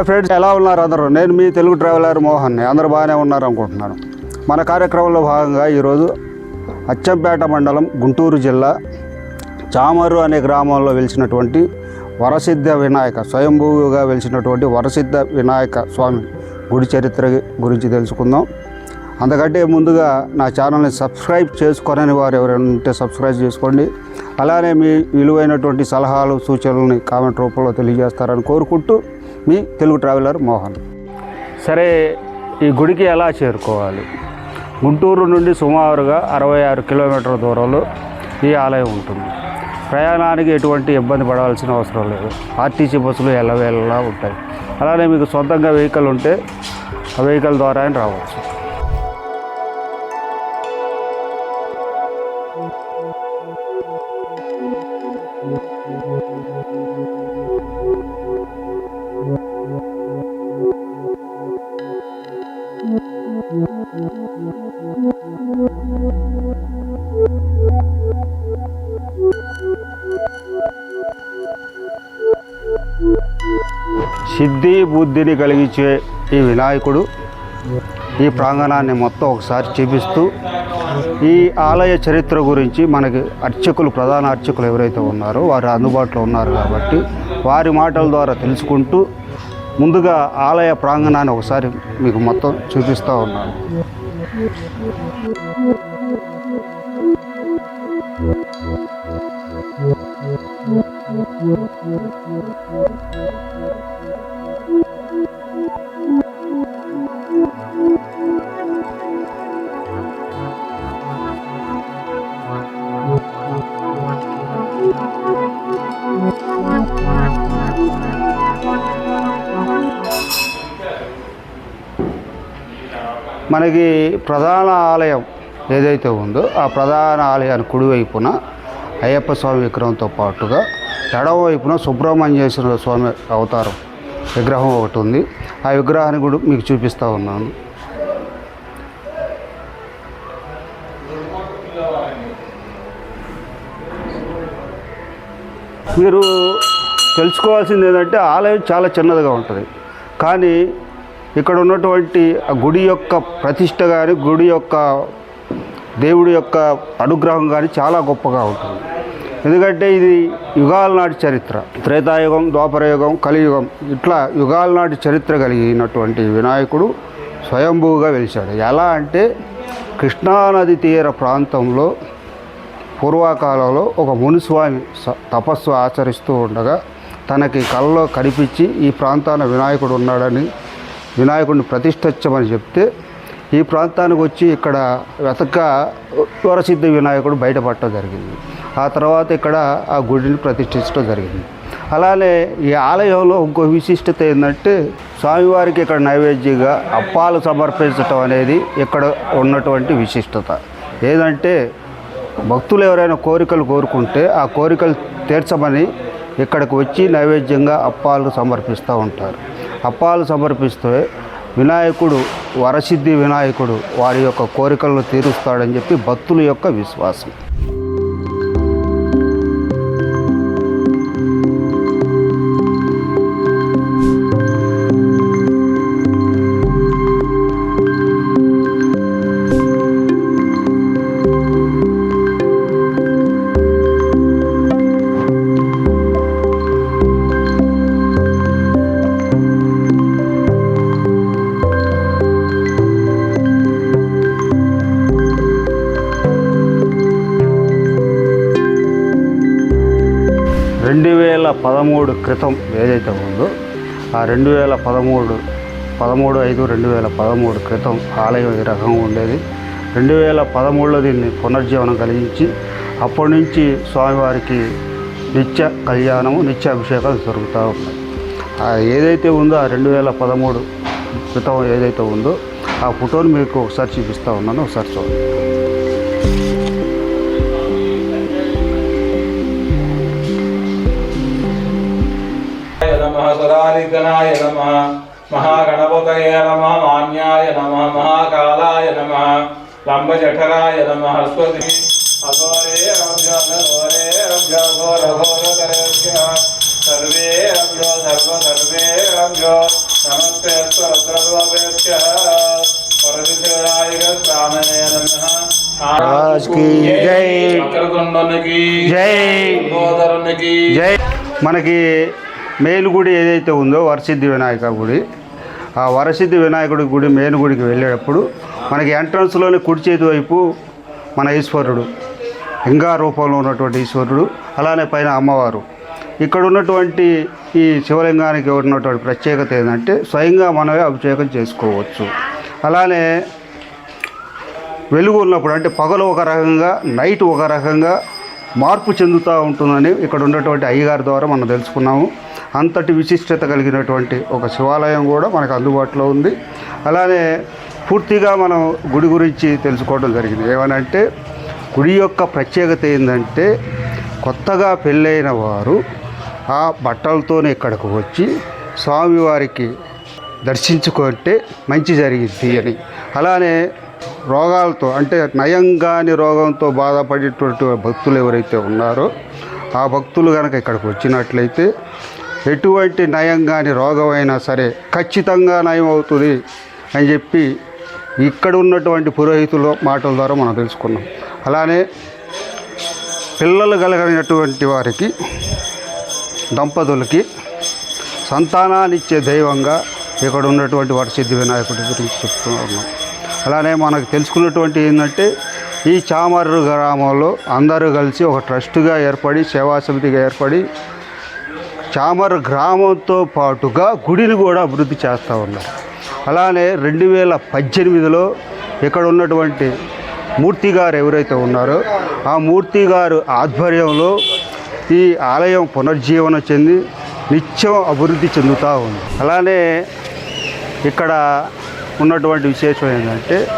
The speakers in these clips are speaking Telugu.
హాయ్ ఫ్రెండ్స్ ఎలా ఉన్నారు అందరూ? నేను మీ తెలుగు ట్రావెలర్ మోహన్ని. అందరూ బాగానే ఉన్నారు అనుకుంటున్నాను. మన కార్యక్రమంలో భాగంగా ఈరోజు అచ్చంపేట మండలం గుంటూరు జిల్లా చామరు అనే గ్రామంలో వెలిసినటువంటి వరసిద్ధ వినాయక స్వయంభూగా వెలిసినటువంటి వరసిద్ధ వినాయక స్వామి గుడి చరిత్ర గురించి తెలుసుకుందాం. అందుకంటే ముందుగా నా ఛానల్ని సబ్స్క్రైబ్ చేసుకోనని వారు ఎవరైనా ఉంటే సబ్స్క్రైబ్ చేసుకోండి. అలానే మీ విలువైనటువంటి సలహాలు సూచనలని కామెంట్ రూపంలో తెలియజేస్తారని కోరుకుంటూ మీ తెలుగు ట్రావెలర్ మోహన్. సరే ఈ గుడికి ఎలా చేరుకోవాలి? గుంటూరు నుండి సుమారుగా అరవై ఆరు కిలోమీటర్ల దూరంలో ఈ ఆలయం ఉంటుంది. ప్రయాణానికి ఎటువంటి ఇబ్బంది పడవలసిన అవసరం లేదు. ఆర్టీసీ బస్సులు ఎల్లవేళలా ఉంటాయి. అలానే మీకు సొంతంగా వెహికల్ ఉంటే ఆ వెహికల్ ద్వారా రావచ్చు. సిద్ధి బుద్ధిని కలిగించే ఈ వినాయకుడు ఈ ప్రాంగణాన్ని మొత్తం ఒకసారి చూపిస్తూ ఈ ఆలయ చరిత్ర గురించి మనకి అర్చకులు ప్రధాన అర్చకులు ఎవరైతే ఉన్నారో వారు అందుబాటులో ఉన్నారు కాబట్టి వారి మాటల ద్వారా తెలుసుకుంటూ ముందుగా ఆలయ ప్రాంగణాన్ని ఒకసారి మీకు మొత్తం చూపిస్తూ ఉన్నాను. మనకి ప్రధాన ఆలయం ఏదైతే ఉందో ఆ ప్రధాన ఆలయాన్ని కుడివైపున అయ్యప్ప స్వామి విగ్రహంతో పాటుగా ఎడమవైపున సుబ్రహ్మణ్యేశ్వర స్వామి అవతారం విగ్రహం ఒకటి ఉంది. ఆ విగ్రహాన్ని కూడా మీకు చూపిస్తూ ఉన్నాను. మీరు తెలుసుకోవాల్సింది ఏంటంటే ఆలయం చాలా చిన్నదిగా ఉంటుంది. కానీ ఇక్కడ ఉన్నటువంటి ఆ గుడి యొక్క ప్రతిష్ట కానీ గుడి యొక్క దేవుడి యొక్క అనుగ్రహం కానీ చాలా గొప్పగా ఉంటుంది. ఎందుకంటే ఇది యుగాల నాటి చరిత్ర. త్రేతాయుగం ద్వాపరయుగం కలియుగం ఇట్లా యుగాల నాటి చరిత్ర కలిగినటువంటి వినాయకుడు స్వయంభూగా వెలిచాడు ఎలా అంటే కృష్ణానది తీర ప్రాంతంలో పూర్వకాలంలో ఒక మునిస్వామి తపస్సు ఆచరిస్తూ ఉండగా తనకి కళ్ళలో కనిపించి ఈ ప్రాంతాన వినాయకుడు ఉన్నాడని వినాయకుడిని ప్రతిష్ఠించమని చెప్తే ఈ ప్రాంతానికి వచ్చి ఇక్కడ వెతక వరసిద్ధ వినాయకుడు బయటపడటం జరిగింది. ఆ తర్వాత ఇక్కడ ఆ గుడిని ప్రతిష్ఠించడం జరిగింది. అలానే ఈ ఆలయంలో ఇంకో విశిష్టత ఏంటంటే స్వామివారికి ఇక్కడ నైవేద్యంగా అప్పాలు సమర్పించటం అనేది ఇక్కడ ఉన్నటువంటి విశిష్టత. ఏదంటే భక్తులు ఎవరైనా కోరికలు కోరుకుంటే ఆ కోరికలు తీర్చమని ఇక్కడికి వచ్చి నైవేద్యంగా అప్పాలు సమర్పిస్తూ ఉంటారు. అప్పాలు సమర్పిస్తే వినాయకుడు వరసిద్ధి వినాయకుడు వారి యొక్క కోరికలను తీరుస్తాడని చెప్పి భక్తుల యొక్క విశ్వాసం. పదమూడు క్రితం ఏదైతే ఉందో ఆ రెండు వేల పదమూడు పదమూడు ఐదు రెండు వేల పదమూడు క్రితం ఆలయం ఈ రకంగా ఉండేది. రెండు వేల పదమూడులో దీన్ని పునర్జీవనం కలిగించి అప్పటి నుంచి స్వామివారికి నిత్య కళ్యాణము నిత్య అభిషేకాలు జరుగుతూ ఉన్నాయి ఏదైతే ఉందో ఆ రెండు వేల పదమూడు క్రితం ఏదైతే ఉందో ఆ ఫోటోని మీకు ఒకసారి చూపిస్తూ ఉన్నాను ఒకసారి చూడండి. నమ సురారిగణాయ నమ మహాగణపతయ నమ మాన్యాయ నమ మహాకాలాయ నమ లంబజఠరాయ నమ హస్వతి అఘోరే రవ్య ఘోరే రవ్య ఘోర ఘోర सर्वेभ्यो सर्व सर्वेभ्यो नमस्ते रुद्रद्वपेभ्यः परदिशिवरायक स्वामने नमः राज की जय। వక్రతుండనికి జై. లంబోదరునికి జై మనకి మేలు గుడి ఏదైతే ఉందో వరసిద్ధి వినాయక గుడి ఆ వరసిద్ధి వినాయకుడి గుడి మేలు గుడికి వెళ్ళేటప్పుడు మనకి ఎంట్రన్స్లోనే కుడి చేతి వైపు మన ఈశ్వరుడు ఇంకా రూపంలో ఉన్నటువంటి ఈశ్వరుడు అలానే పైన అమ్మవారు. ఇక్కడ ఉన్నటువంటి ఈ శివలింగానికి ఉన్నటువంటి ప్రత్యేకత ఏంటంటే స్వయంగా మనమే అభిషేకం చేసుకోవచ్చు. అలానే వెలుగు ఉన్నప్పుడు అంటే పగలు ఒక రకంగా నైట్ ఒక రకంగా మార్పు చెందుతూ ఉంటుందని ఇక్కడ ఉన్నటువంటి అయ్యగారి ద్వారా మనం తెలుసుకున్నాము. అంతటి విశిష్టత కలిగినటువంటి ఒక శివాలయం కూడా మనకు అందుబాటులో ఉంది. అలానే పూర్తిగా మనం గుడి గురించి తెలుసుకోవడం జరిగింది. ఏమనంటే గుడి యొక్క ప్రత్యేకత ఏంటంటే కొత్తగా పెళ్ళైన వారు ఆ బట్టలతోనే ఇక్కడికి వచ్చి స్వామివారికి దర్శించుకుంటే మంచి జరిగింది అని. అలానే రోగాలతో అంటే నయం కాని రోగంతో బాధపడేటువంటి భక్తులు ఎవరైతే ఉన్నారో ఆ భక్తులు కనుక ఇక్కడికి వచ్చినట్లయితే ఎటువంటి నయం కాని సరే ఖచ్చితంగా నయం అవుతుంది అని చెప్పి ఇక్కడ ఉన్నటువంటి పురోహితుల మాటల ద్వారా మనం తెలుసుకున్నాం. అలానే పిల్లలు కలిగినటువంటి వారికి దంపతులకి సంతానాన్నిచ్చే దైవంగా ఇక్కడ ఉన్నటువంటి వరసిద్ధి వినాయకుడి గురించి చెప్తూ ఉన్నాం. అలానే మనకు తెలుసుకున్నటువంటి ఏంటంటే ఈ చామర్రు గ్రామంలో అందరూ కలిసి ఒక ట్రస్ట్గా ఏర్పడి సేవా సమితిగా ఏర్పడి చామర్ గ్రామంతో పాటుగా గుడిని కూడా అభివృద్ధి చేస్తూ ఉన్నారు. అలానే రెండు వేల పద్దెనిమిదిలో ఇక్కడ ఉన్నటువంటి మూర్తి గారు ఎవరైతే ఉన్నారో ఆ మూర్తి గారు ఆధ్వర్యంలో ఈ ఆలయం పునర్జీవనం చెంది నిత్యం అభివృద్ధి చెందుతూ ఉంది. అలానే ఇక్కడ ఉన్నటువంటి విశేషం ఏంటంటే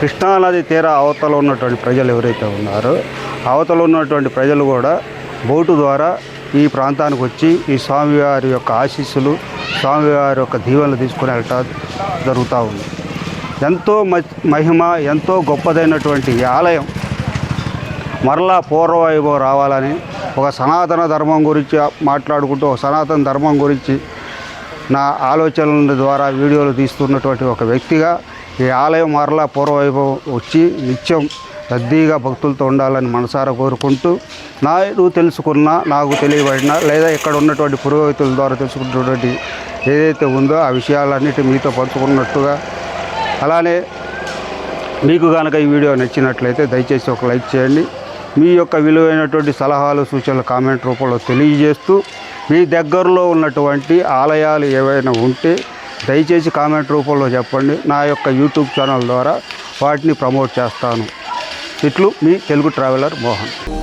కృష్ణానది తీర అవతల ఉన్నటువంటి ప్రజలు ఎవరైతే ఉన్నారో అవతల ఉన్నటువంటి ప్రజలు కూడా బోటు ద్వారా ఈ ప్రాంతానికి వచ్చి ఈ స్వామివారి యొక్క ఆశీస్సులు స్వామివారి యొక్క దీవెనలు తీసుకుని వెళ్ళటం జరుగుతూ ఉంది. ఎంతో మ- మహిమ ఎంతో గొప్పదైనటువంటి ఈ ఆలయం మరలా పూర్వవైభవం రావాలని ఒక సనాతన ధర్మం గురించి మాట్లాడుకుంటూ ఒక సనాతన ధర్మం గురించి నా ఆలోచనల ద్వారా వీడియోలు తీస్తున్నటువంటి ఒక వ్యక్తిగా ఈ ఆలయం మరలా పూర్వవైభవం వచ్చి నిత్యం రద్దీగా భక్తులతో ఉండాలని మనసారా కోరుకుంటూ నాకు తెలుసుకున్న నాకు తెలియబడిన లేదా ఇక్కడ ఉన్నటువంటి పురోహితుల ద్వారా తెలుసుకున్నటువంటి ఏదైతే ఉందో ఆ విషయాలన్నిటి మీతో పంచుకున్నట్టుగా. అలానే మీకు కనుక ఈ వీడియో నచ్చినట్లయితే దయచేసి ఒక లైక్ చేయండి. మీ యొక్క విలువైనటువంటి సలహాలు సూచనలు కామెంట్ రూపంలో తెలియజేస్తూ మీ దగ్గరలో ఉన్నటువంటి ఆలయాలు ఏవైనా ఉంటే దయచేసి కామెంట్ రూపంలో చెప్పండి. నా యొక్క యూట్యూబ్ ఛానల్ ద్వారా వాటిని ప్రమోట్ చేస్తాను. ఇట్లు మీ తెలుగు ట్రావెలర్ మోహన్.